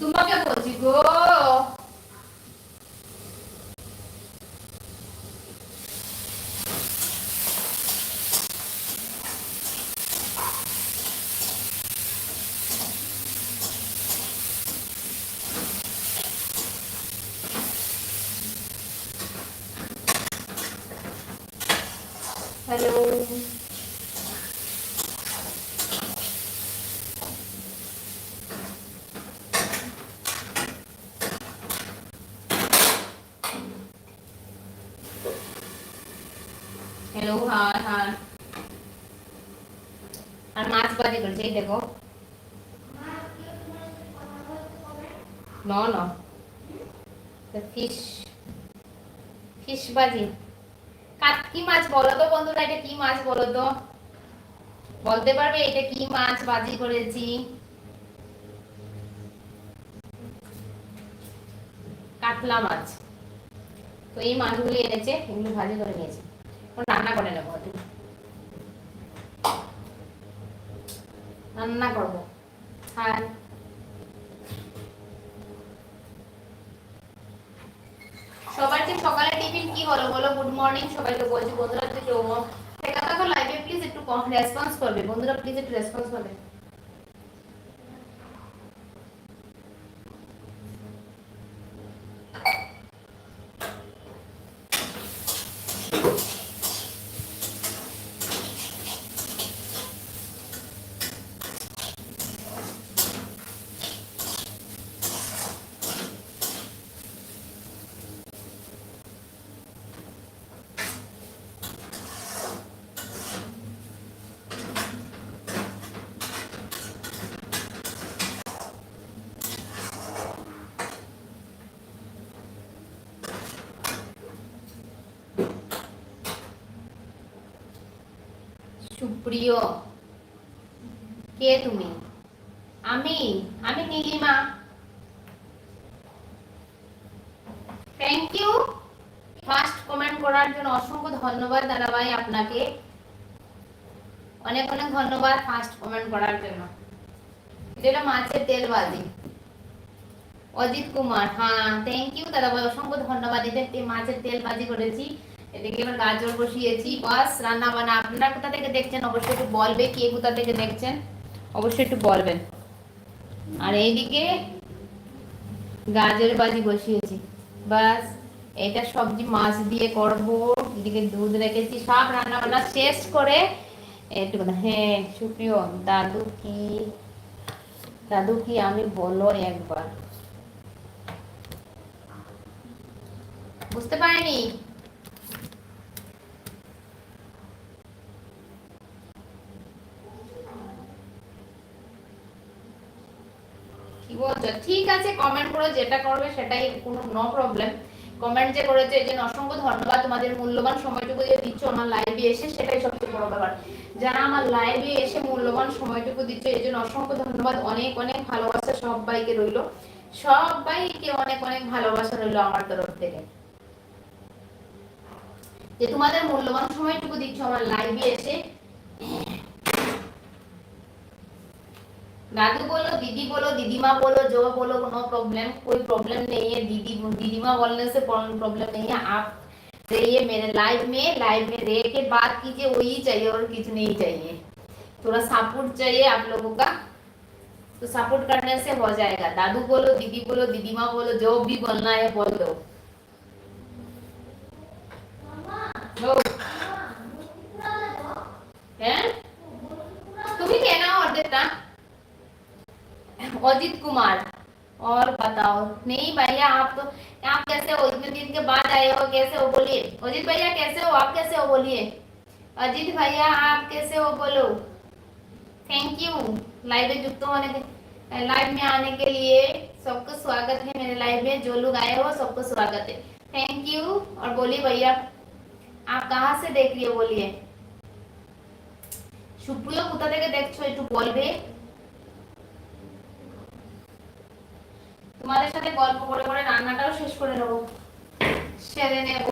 তোমাকে বলছি গো হ্যালো হ্যালো হাই হাই আর মাছ বাজি করছে এই দেখো। নো নো ফিশ ফিশ বাজি। কাত কি মাছ বলো তো বন্ধুরা, এটা কি মাছ বলো তো? বলতে পারবে, এটা কি মাছ বাজি করেছি? কাতলা মাছ। তো এই মাছগুলি এনেছে, এগুলো ভাজি করে নিয়েছে। এখন রান্না করে নেব রান্না করব। হ্যাঁ। সবার যে সকালে টিফিন কি হলো, বলো। গুড মর্নিং সবাইকে বলছি। বন্ধুরা তো কেউ সে কথা লাইভে প্লিজ একটু রেসপন্স করবে। বন্ধুরা প্লিজ একটু রেসপন্স করবে। সুপ্রিয় কে তুমি? আমি আমি Nilima. Thank you first comment করার জন্য অসংখ্য ধন্যবাদ দাদাভাই আপনাকে। অনেক অনেক ধন্যবাদ ফার্স্ট কমেন্ট করার জন্য। এটা মাছের তেল বাজি। অজিত কুমার হ্যাঁ থ্যাংক ইউ দাদাভাই, অসংখ্য ধন্যবাদ। এটা মাছের তেল বাজি করেছি। এদিকে এবার গাজর বসিয়েছি। বাস, রান্না বান্না। আপনারা কোথা থেকে দেখছেন? অবশ্যই একটু বলবে কে কোথা থেকে দেখছেন। অবশ্যই একটু বলবেন। আর এইদিকে গাজর বাজি বসিয়েছি। বাস, এটা সবজি মাছ দিয়ে করব। এদিকে দুধ রেখেছি। সব রান্না বান্না শেষ করে একটু হ্যাঁ সুপ্রিয়, দাদু কি? দাদু কি আমি বলো একবার। বুঝতে পারিনি? বলছো ঠিক আছে কমেন্ট করো যেটা করবে সেটাই কোনো নো প্রবলেম কমেন্ট যে করেছ, এই জন্য অসংখ্য ধন্যবাদ তোমাদের মূল্যবান সময়টুকু যে দিচ্ছ, আমার লাইভে এসে সেটাই সবচেয়ে বড় ব্যাপার। যারা আমার লাইভে এসে মূল্যবান সময়টুকু দিচ্ছ, এই জন্য অসংখ্য ধন্যবাদ, অনেক অনেক ভালোবাসা সবাইকে রইল। সবাইকে অনেক অনেক ভালোবাসা রইল আমার তরফ থেকে। যে তোমাদের মূল্যবান সময়টুকু দিচ্ছ, আমার লাইভে এসে दादू बोलो, दीदी बोलो दीदी माँ बोलो, जो बोलो, नो प्रॉब्लम कोई प्रॉब्लम नहीं है। दीदी दीदी माँ बोलने से प्रॉब्लम नहीं है। आप रहिए मेरे लाइफ में लाइफ में रह के बात कीजिए, वही चाहिए और कुछ नहीं चाहिए। थोड़ा सपोर्ट चाहिए आप लोगों का तो सपोर्ट करने से हो जाएगा। दादू बोलो, दीदी बोलो दीदी माँ बोलो, जो भी बोलना है बोल दो। तुम्हें कहना और देता। অর্ধেকটা अजित कुमार और बताओ नहीं भैया आप तो आप कैसे हो इतने दिन के बाद आए हो कैसे हो बोलिए अजित भैया कैसे हो आप कैसे हो बोलिए अजित भैया आप कैसे हो बोलो थैंक यू लाइव में जुक्त होने के लाइव में आने के लिए सबको स्वागत है मेरे लाइव में जो लोग आए हो सबको स्वागत है थैंक यू और बोलिए भैया आप कहाँ से देख रही हो बोलिए সুপ্রিয় কোথা থেকে দেখছো একটু বলবে তোমাদের সাথে গল্প করে করে রান্নাটাও শেষ করে নেব। সেরে নেব।